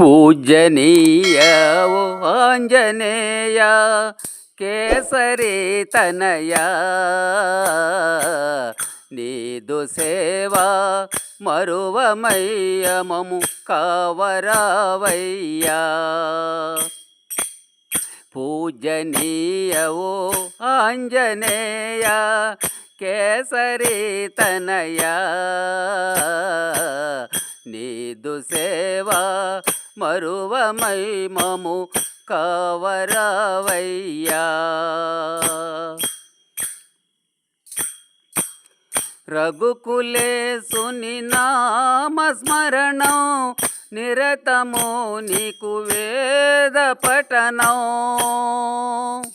పూజనీయ ఓ ఆంజనేయ కేసరి తనయ. నీదు సేవా మరువమయ్య మము కావరావయ్యా. పూజనీయ ఓ ఆంజనేయ కేసరి తనయ. నీదు సేవా మరువమై మము కావరావయ్యా. రఘుకులే సుని నామస్మరణం నిరతము నీకు వేద పఠనం.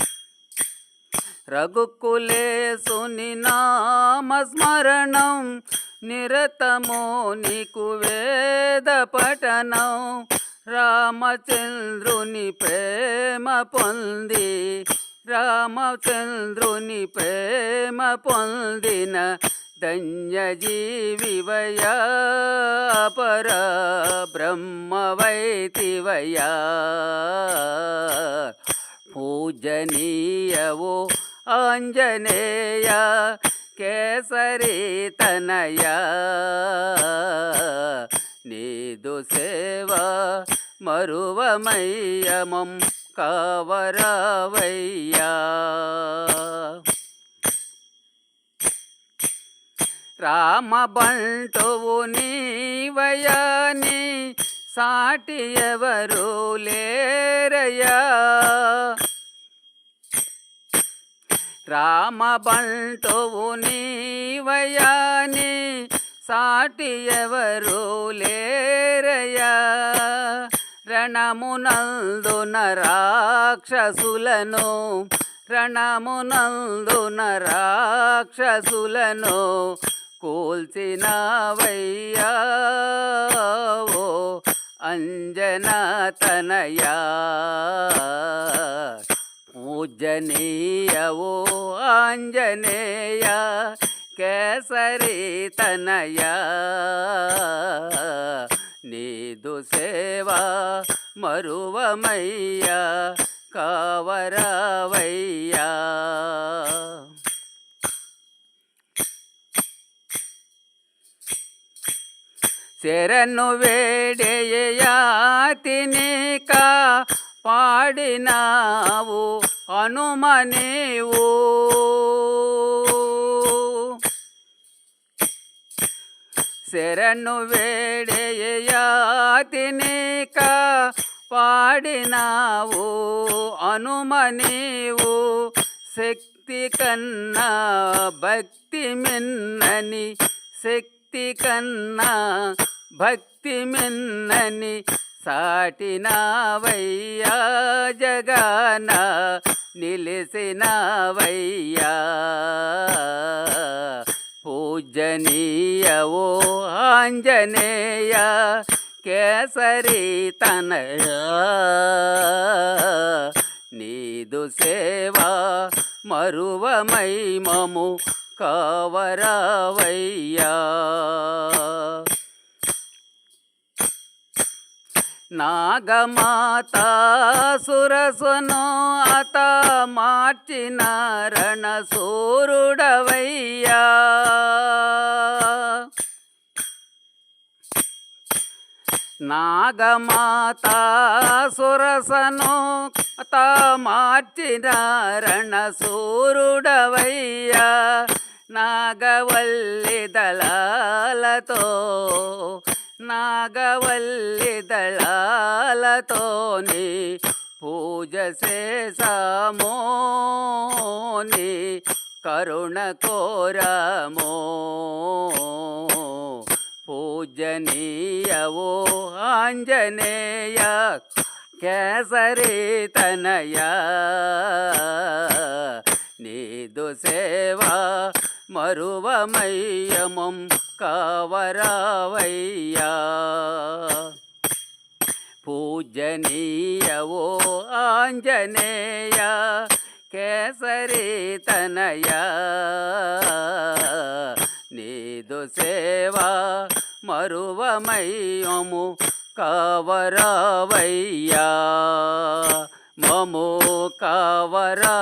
రఘుకులే సుని నామస్మరణం నిరతము నీకు వేద పఠనం. రామచంద్రుని ప్రేమ పొంది రామచంద్రుని ప్రేమ పొందిన ధన్య జీవివయా పర బ్రహ్మవైతివయా పూజనీయవో ఆంజనేయ కేసరి తనయా. నీదు సేవా మరువమయ్యమం కావరావయ్యా. రామబంటువు నీవయాని సాటి ఎవరు లేరయ్యా. రామబంటువు నీవయాని సాటి ఎవరు లేరయ్యా రణమునందున రాక్షసులను రణమునందున రాక్షసులను కూల్చినవయ్యా? ఓ అంజనా తనయా? పూజనీయవో ఆంజనేయ? కేసరి తనయ? నీదు సేవా మరువమయ్య? కావరావయ్యా? శరణు వేడేయాతినిక పాడినావు? హనుమనేవు శరణు వేడేయాతినిక పాడినావు అనుమనీవు. శక్తి కన్నా భక్తి మిన్నని శక్తి కన్నా భక్తి మిన్నని సాటినావయ్యా జగాన నిలిసినవయ్యా. ఓ ఆంజనేయ కేసరి తనయ. నీదు సేవా మరువమై మము కావరావయ్యా. నాగమాత సురసును అత మార్చిన రణసూరుడవయ్యా. నాగమాత సురసను అత మార్చిన రణసూరుడవయ్యా నాగవల్లి దళాలతో నాగవల్లి దళాలతోని పూజ చేసామోని కరుణ కోరమో. పూజనీయవో ఆంజనేయ కేసరి తనయ. నీదు సేవా మరువమయ్యమం కావరావయ్యా. పూజనీయవో ఆంజనేయ కేసరి తనయ. నీదు సేవా మరువమయ్యము కావరావయ్యా. మము కావరావయ్యా.